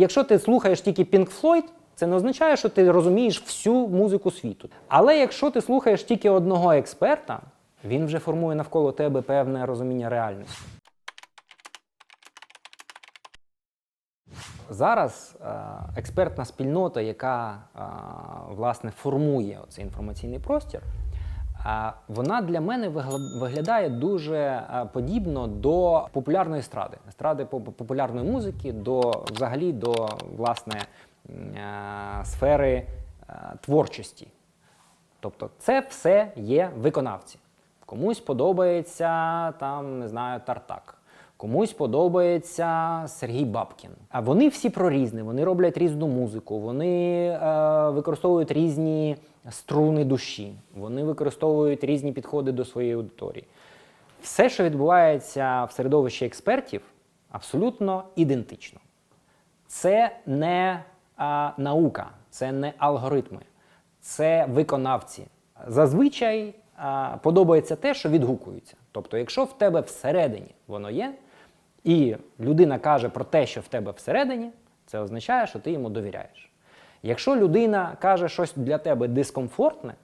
Якщо ти слухаєш тільки Pink Floyd, це не означає, що ти розумієш всю музику світу. Але якщо ти слухаєш тільки одного експерта, він вже формує навколо тебе певне розуміння реальності. Зараз е, експертна спільнота, яка е, власне формує цей інформаційний простір, вона для мене виглядає дуже е, подібно до популярної естради, естради популярної музики, до взагалі до власне е, сфери е, творчості. Тобто, це все є виконавці. Комусь подобається там, не знаю, Тартак. Комусь подобається Сергій Бабкін. А вони всі про різне, вони роблять різну музику, вони е, використовують різні струни душі, вони використовують різні підходи до своєї аудиторії. Все, що відбувається в середовищі експертів, абсолютно ідентично. Це не а, наука, це не алгоритми, це виконавці. Зазвичай а, подобається те, що відгукується. Тобто, якщо в тебе всередині воно є, і людина каже про те, що в тебе всередині, це означає, що ти йому довіряєш. Якщо людина каже щось для тебе дискомфортне,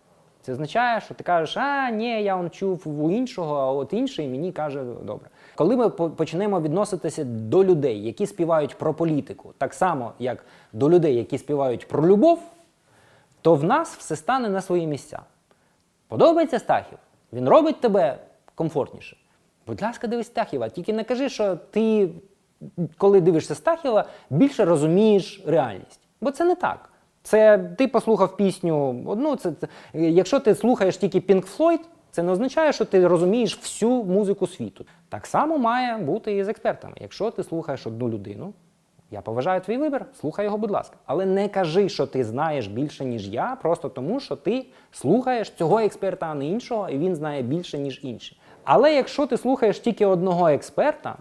це означає, що ти кажеш, а ні, я он чув у іншого, а от інший мені каже добре. Коли ми почнемо відноситися до людей, які співають про політику, так само як до людей, які співають про любов, то в нас все стане на свої місця. Подобається Стахів? Він робить тебе комфортніше. Будь ласка, дивись Стахіва. Тільки не кажи, що ти, коли дивишся Стахіва, більше розумієш реальність. Бо це не так. Це ти послухав пісню одну. Це, це якщо ти слухаєш тільки Pink Floyd, це не означає, що ти розумієш всю музику світу. Так само має бути і з експертами. Якщо ти слухаєш одну людину, я поважаю твій вибір, слухай його, будь ласка. Але не кажи, що ти знаєш більше, ніж я, просто тому, що ти слухаєш цього експерта, а не іншого, і він знає більше, ніж інші. Але якщо ти слухаєш тільки одного експерта,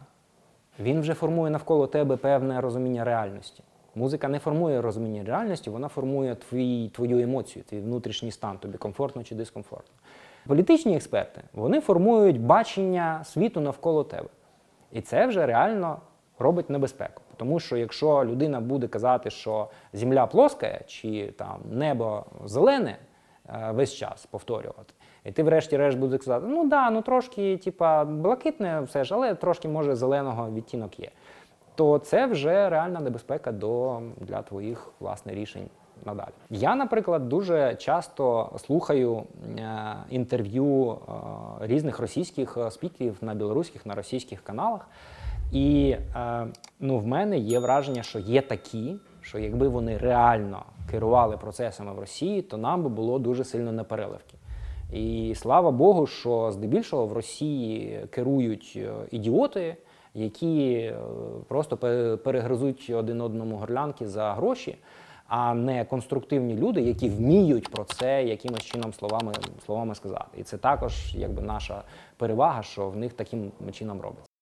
він вже формує навколо тебе певне розуміння реальності. Музика не формує розуміння реальності, вона формує твій, твою емоцію, твій внутрішній стан, тобі комфортно чи дискомфортно. Політичні експерти вони формують бачення світу навколо тебе. І це вже реально робить небезпеку. Тому що якщо людина буде казати, що земля плоска чи там небо зелене е, весь час повторювати, і ти врешті-решт будеш казати, ну да, ну трошки, типа, блакитне все ж, але трошки може зеленого відтінок є. То це вже реальна небезпека до, для твоїх власне рішень надалі. Я, наприклад, дуже часто слухаю е, інтерв'ю е, різних російських спікерів на білоруських, на російських каналах. І е, ну, в мене є враження, що є такі, що якби вони реально керували процесами в Росії, то нам би було дуже сильно на переливки. І слава Богу, що здебільшого в Росії керують е, ідіоти, які е, просто пе- перегризуть один одному горлянки за гроші, а не конструктивні люди, які вміють про це якимось чином словами, словами сказати. І це також якби наша перевага, що в них таким чином робиться.